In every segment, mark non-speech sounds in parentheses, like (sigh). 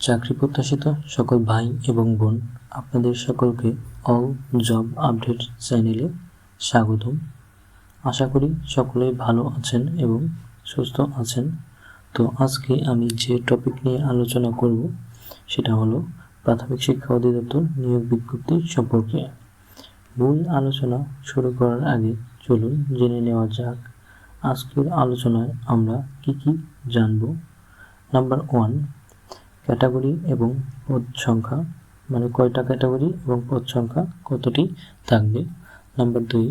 চাকরি প্রত্যাশিত সকল ভাই এবং বোন, আপনাদের সকলকে অল জব আপডেট চ্যানেলে স্বাগতম। আশা করি সকলেই ভালো আছেন এবং সুস্থ আছেন। তো আজকে আমি যে টপিক নিয়ে আলোচনা করব, সেটা হলো প্রাথমিক শিক্ষা অধিদপ্তর নিয়োগ বিজ্ঞপ্তি সম্পর্কে। মূল আলোচনা শুরু করার আগে চলুন জেনে নেওয়া যাক, আজকের আলোচনায় আমরা কি কি জানব। নাম্বার ওয়ান ক্যাটাগরি এবং পদ সংখ্যা মানে কয়টা ক্যাটাগরি এবং পদ সংখ্যা কতটি থাকবে? নাম্বার দুই,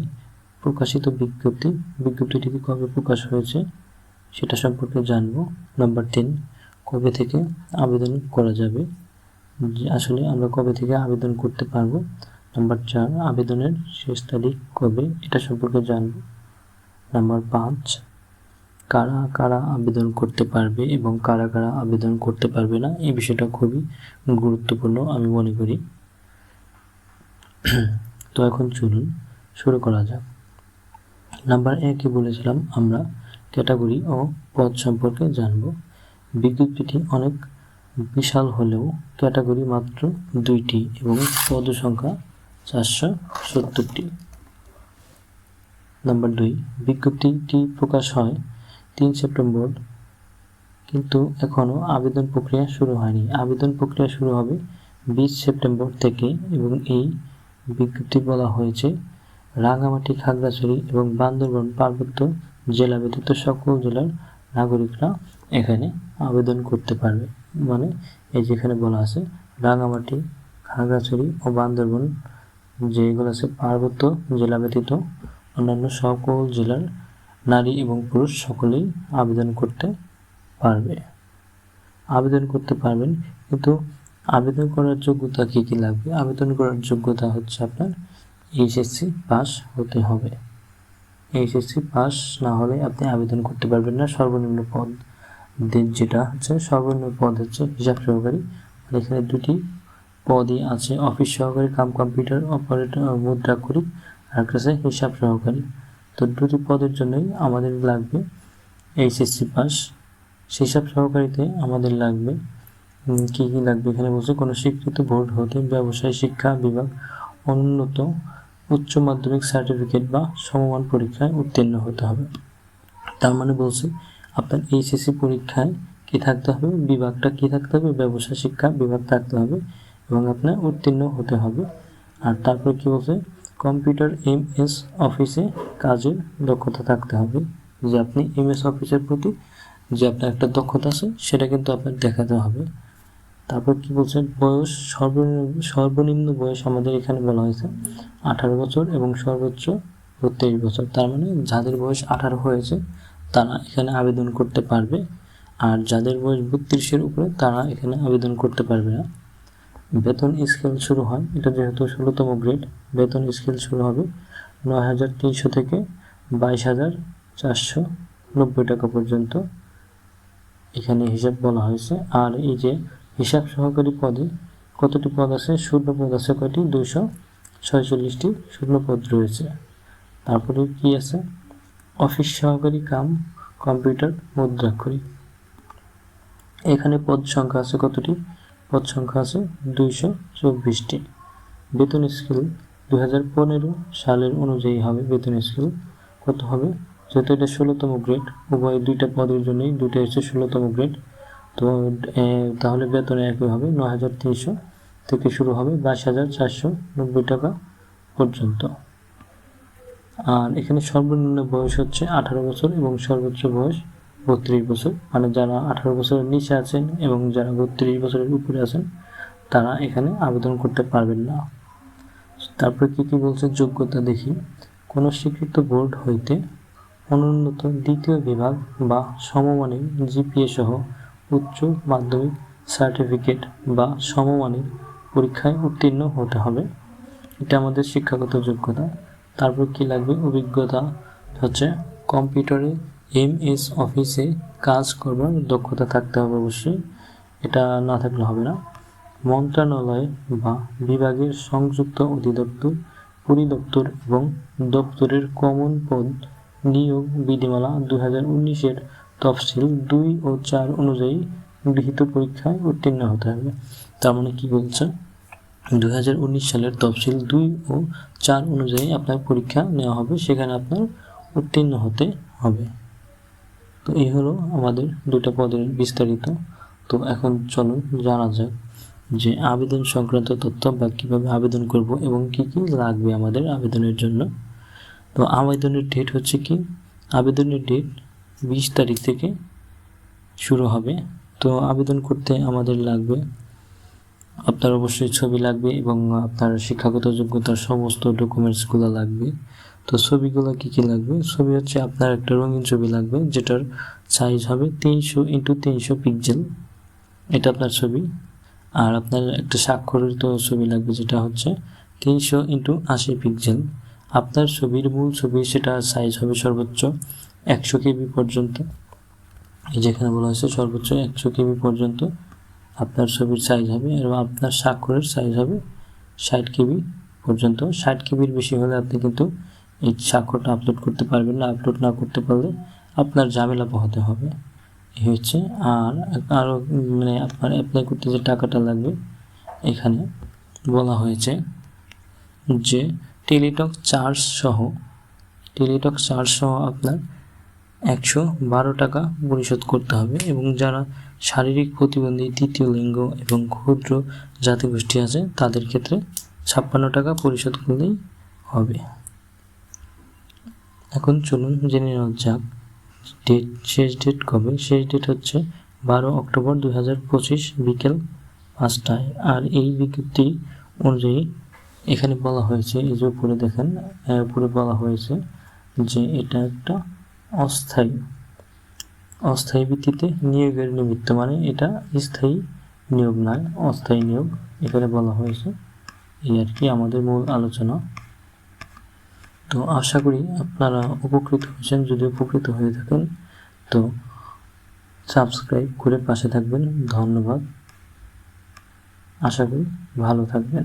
প্রকাশিত বিজ্ঞপ্তি। বিজ্ঞপ্তিটি কবে প্রকাশ হয়েছে সেটা সম্পর্কে জানব। নাম্বার তিন, কবে থেকে আবেদন করা যাবে? আসলে আমরা কবে থেকে আবেদন করতে পারব? নাম্বার চার, আবেদনের শেষ তারিখ কবে? এটা সম্পর্কে জানব। নাম্বার পাঁচ কারা কারা আবেদন করতে পারবে এবং কারা কারা আবেদন করতে পারবে না, এই বিষয়টা খুবই গুরুত্বপূর্ণ আমি মনে করি। (clears throat) তো এখন চলুন শুরু করা যাক। নাম্বার একে বলেছিলাম আমরা ক্যাটাগরি ও পদ সম্পর্কে জানব। বিজ্ঞপ্তিটি অনেক বিশাল হলেও ক্যাটাগরি মাত্র দুইটি এবং পদ সংখ্যা চারশো সত্তরটি। নাম্বার দুই, বিজ্ঞপ্তিটি প্রকাশ হয় তিন সেপ্টেম্বর, কিন্তু এখনও আবেদন প্রক্রিয়া শুরু হয়নি। আবেদন প্রক্রিয়া শুরু হবে বিশ সেপ্টেম্বর থেকে এবং এই বিজ্ঞপ্তি বলা হয়েছে রাঙামাটি খাগড়াছড়ি এবং বান্দরবান পার্বত্য জেলা ব্যতীত সকল জেলার নাগরিকরা এখানে আবেদন করতে পারবে। মানে এই যেখানে বলা আছে রাঙামাটি খাগড়াছড়ি ও বান্দরবান, যেগুলো আছে পার্বত্য জেলা ব্যতীত অন্যান্য সকল জেলার নারী এবং পুরুষ সকলেই আবেদন করতে পারবে। আবেদন করতে পারবেন, কিন্তু আবেদন করার যোগ্যতা কী কী লাগবে? আবেদন করার যোগ্যতা হচ্ছে আপনার এইচএসসি পাস হতে হবে। এইচএসসি পাস না হলে আপনি আবেদন করতে পারবেন না। সর্বনিম্ন পদ যেটা হচ্ছে সর্বনিম্ন পদ হচ্ছে হিসাব সহকারী। এখানে দুটি পদই আছে, অফিস সহকারী, কাম কম্পিউটার অপারেটর, মুদ্রাক্ষরিক, আর কাছে হিসাব সহকারী। তো দুটি পদের জন্যই আমাদের লাগবে এইচএসসি পাস। হিসাব সহকারীতে আমাদের লাগবে কী কী লাগবে এখানে বলছে? কোনো স্বীকৃত বোর্ড হতে ব্যবসায় শিক্ষা বিভাগ উন্নত উচ্চ মাধ্যমিক সার্টিফিকেট বা সমমান পরীক্ষায় উত্তীর্ণ হতে হবে। তার মানে বলছে আপনার এইচএসসি পরীক্ষায় কী থাকতে হবে? বিভাগটা কী থাকতে হবে? ব্যবসা শিক্ষা বিভাগ থাকতে হবে এবং আপনার উত্তীর্ণ হতে হবে। আর তারপরে কী বলছে? কম্পিউটার এম এস অফিসে কাজের দক্ষতা থাকতে হবে। যে আপনি এম এস অফিসের প্রতি যে আপনার একটা দক্ষতা আছে, সেটা কিন্তু আপনার দেখাতে হবে। তারপর কি বলছে বয়স সর্বনিম্ন সর্বনিম্ন বয়স আমাদের এখানে বলা হয়েছে আঠারো বছর এবং সর্বোচ্চ বত্রিশ বছর। তার মানে যাদের বয়স আঠারো হয়েছে, তারা এখানে আবেদন করতে পারবে। আর যাদের বয়স বত্রিশের উপরে, তারা এখানে আবেদন করতে পারবে না। বেতন স্কেল শুরু হয়, এটা যেহেতু ষোলোতম গ্রেড, বেতন স্কেল শুরু হবে নয় হাজার তিনশো থেকে বাইশ হাজার চারশো নব্বই টাকা পর্যন্ত। এখানে হিসাব বলা হয়েছে। আর এই যে হিসাব সহকারী পদে কতটি পদ আছে? শূন্য পদ আছে কয়টি? দুশো ছয়চল্লিশটি শূন্য পদ রয়েছে। তারপরে কি আছে? অফিস সহকারী কাম, কম্পিউটার, মুদ্রাক্ষরী। এখানে পদ সংখ্যা আছে কতটি? পদ সংখ্যা আছে দুইশো চব্বিশটি। বেতন স্কেল দু হাজার পনেরো সালের অনুযায়ী হবে বেতন স্কেল। কত হবে? যেহেতু এটা ষোলোতম গ্রেড, উভয় দুইটা পদের জন্যই দুইটা হচ্ছে ষোলোতম গ্রেড। তো তাহলে বেতন একই হবে নয় হাজার তিনশো থেকে শুরু হবে বাইশ হাজার চারশো নব্বই টাকা পর্যন্ত। আর এখানে সর্বনিম্ন বয়স হচ্ছে আঠারো বছর এবং সর্বোচ্চ বয়স বত্রিশ বছর মানে যারা আঠারো বছরের নিচে আছেন এবং যারা বত্রিশ বছরের উপরে আছেন, তারা এখানে আবেদন করতে পারবেন না। তারপরে কী কী বলছে? যোগ্যতা দেখি। কোনো স্বীকৃত বোর্ড হইতে অনুন্নত দ্বিতীয় বিভাগ বা সমমানের জিপিএ সহ উচ্চ মাধ্যমিক সার্টিফিকেট বা সমমানের পরীক্ষায় উত্তীর্ণ হতে হবে। এটা আমাদের শিক্ষাগত যোগ্যতা। তারপর কি লাগবে? অভিজ্ঞতা হচ্ছে কম্পিউটারে এম এস অফিসে কাজ করবার দক্ষতা থাকতে হবে অবশ্যই। এটা না থাকলে হবে না। মন্ত্রণালয় বা বিভাগের সংযুক্ত অধিদপ্তর, পরিদপ্তর এবং দপ্তরের কমন পদ নিয়োগ বিধিমালা দু হাজার উনিশের তফসিল দুই ও চার অনুযায়ী গৃহীত পরীক্ষায় উত্তীর্ণ হতে হবে। তার মানে কি বলছে? দুই হাজার উনিশ সালের তফসিল দুই ও চার অনুযায়ী আপনার পরীক্ষা নেওয়া হবে, সেখানে আপনার উত্তীর্ণ হতে হবে। তো এই হলো আমাদের দুটো পদের বিস্তারিত। তো এখন চলুন জানা যাক যে আবেদন সংক্রান্ত তথ্য বা কীভাবে আবেদন করব এবং কি কি লাগবে আমাদের আবেদনের জন্য। তো আবেদনের ডেট হচ্ছে কি? আবেদনের ডেট বিশ তারিখ থেকে শুরু হবে। তো আবেদন করতে আমাদের লাগবে, আপনার অবশ্যই ছবি লাগবে এবং আপনার শিক্ষাগত যোগ্যতার সমস্ত ডকুমেন্টসগুলো লাগবে। তো ছবিগুলো কী কী লাগবে? ছবি হচ্ছে আপনার একটা রঙিন ছবি লাগবে, যেটার সাইজ হবে তিনশো ইন্টু তিনশো পিক্সেল। এটা আপনার ছবি। আর আপনার একটা স্বাক্ষরিত ছবি লাগবে, যেটা হচ্ছে তিনশো ইন্টু আশি পিক্সেল। আপনার ছবির মূল ছবি, সেটা সাইজ হবে সর্বোচ্চ একশো কেবি পর্যন্ত। এই যেখানে বলা হয়েছে সর্বোচ্চ একশো কেবি পর্যন্ত আপনার ছবির সাইজ হবে, এবং আপনার স্বাক্ষরের সাইজ হবে ষাট কেবি পর্যন্ত। ষাট কেবির বেশি হলে আপনি কিন্তু এই স্বাক্ষরটা আপলোড করতে পারবেন না আপলোড না করতে পারলে আপনার ঝামেলা পোহাতে হবে। এই হচ্ছে, আর আরও মানে আপনার অ্যাপ্লাই করতে যে টাকাটা লাগবে, এখানে বলা হয়েছে যে টেলিটক চার্জ সহ টেলিটক চার্জ সহ আপনার একশো বারো টাকা পরিশোধ করতে হবে এবং যারা শারীরিক প্রতিবন্ধী, তৃতীয় লিঙ্গ এবং ক্ষুদ্র জাতিগোষ্ঠী আছে, তাদের ক্ষেত্রে ছাপ্পান্ন টাকা পরিশোধ করলেই হবে। এখন চলুন জেনে নেওয়া যাক। ডেট শেষ ডেট কবে? শেষ ডেট হচ্ছে বারো অক্টোবর দু হাজার পঁচিশ বিকেল পাঁচটায়। আর এই বিজ্ঞপ্তি অনুযায়ী এখানে বলা হয়েছে, এই যে উপরে দেখেন উপরে বলা হয়েছে যে এটা একটা অস্থায়ী অস্থায়ী ভিত্তিতে নিয়োগের নিমিত্ত মানে এটা স্থায়ী নিয়োগ নয়, অস্থায়ী নিয়োগ এখানে বলা হয়েছে। এই আর কি আমাদের মূল আলোচনা। তো আশা করি আপনারা উপকৃত হয়েছেন, যদি উপকৃত হয়ে থাকেন, তো সাবস্ক্রাইব করে পাশে থাকবেন। ধন্যবাদ। আশা করি ভালো থাকবেন।